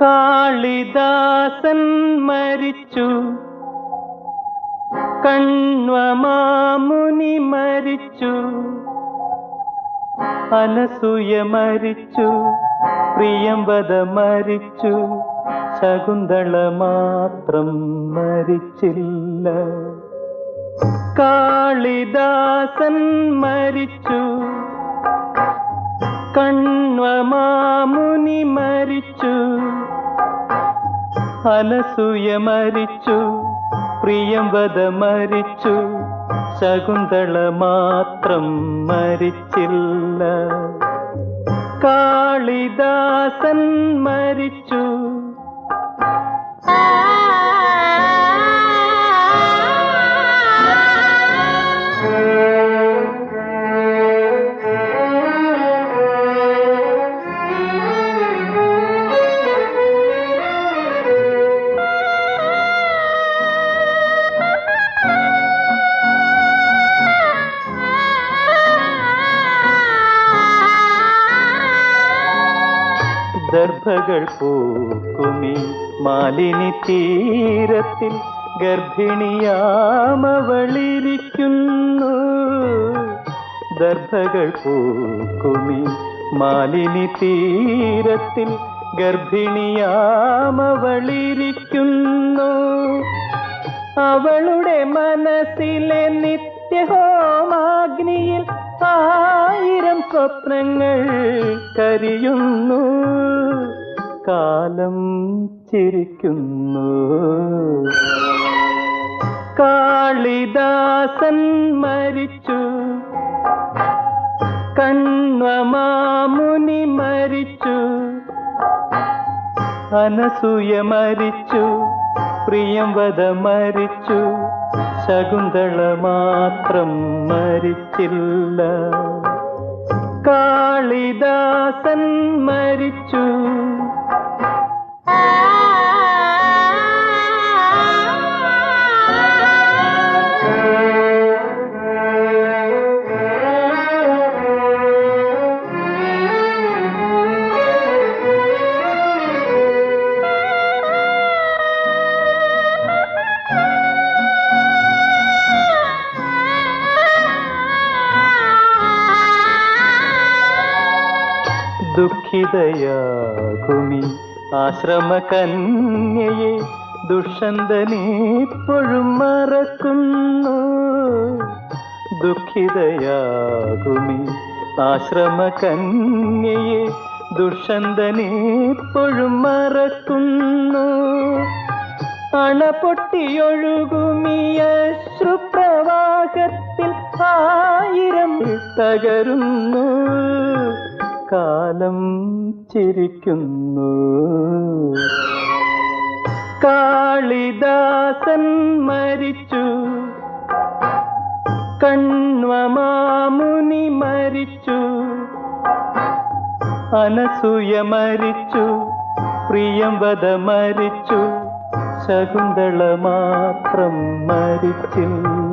കാളിദാസൻ മരിച്ചു. കണ്വമാമുനി മരിച്ചു. അനസൂയ മരിച്ചു. പ്രിയംവദ മരിച്ചു. ശകുന്തള മാത്രം മരിച്ചില്ല. കാളിദാസൻ മരിച്ചു. കണ്വമാമുനി മരിച്ചു. അനസൂയ മരിച്ചു. പ്രിയംവദ മരിച്ചു. ശകുന്തള മാത്രം മരിച്ചില്ല. കാളിദാസൻ മരിച്ചു. ദർഭകൾ പൂക്കുമി. മാലിനി തീരത്തിൽ ഗർഭിണിയാമവളിരിക്കുന്നു. ദർഭകൾ പൂക്കുമി. മാലിനി തീരത്തിൽ ഗർഭിണിയാമവളിരിക്കുന്നു. അവളുടെ മനസ്സിലെ നിത്യഹോമാഗ്നിയിൽ ആയിരം സ്വപ്നങ്ങൾ കരിയുന്നു. കാലം ചിരിക്കുന്നു. കാളിദാസൻ മരിച്ചു. കണ്വമാമുനി മരിച്ചു. അനസൂയ മരിച്ചു. പ്രിയംവദ മരിച്ചു. ശകുന്തള മാത്രം മരിച്ചില്ല. കാളിദാസൻ മരിച്ചു. ദുഃഖിതയാകുമി ആശ്രമ കന്യയെ ദുഷന്തനെപ്പോഴും മറക്കുന്നു. ദുഃഖിതയാകുമി ആശ്രമ കന്യയെ ദുഷന്തനെപ്പോഴും മറക്കുന്നു. അണപൊട്ടിയൊഴുകുമിയ ശ്രുപ്രവാഹത്തിൽ ആയിരം തകരുന്നു. കാലം ചിരിക്കുന്നു. കാളിദാസൻ മരിച്ചു. കണ്വമാമുനി മരിച്ചു. അനസൂയ മരിച്ചു. പ്രിയംവത മരിച്ചു. ശകുന്തള മാത്രം മരിച്ചില്ല.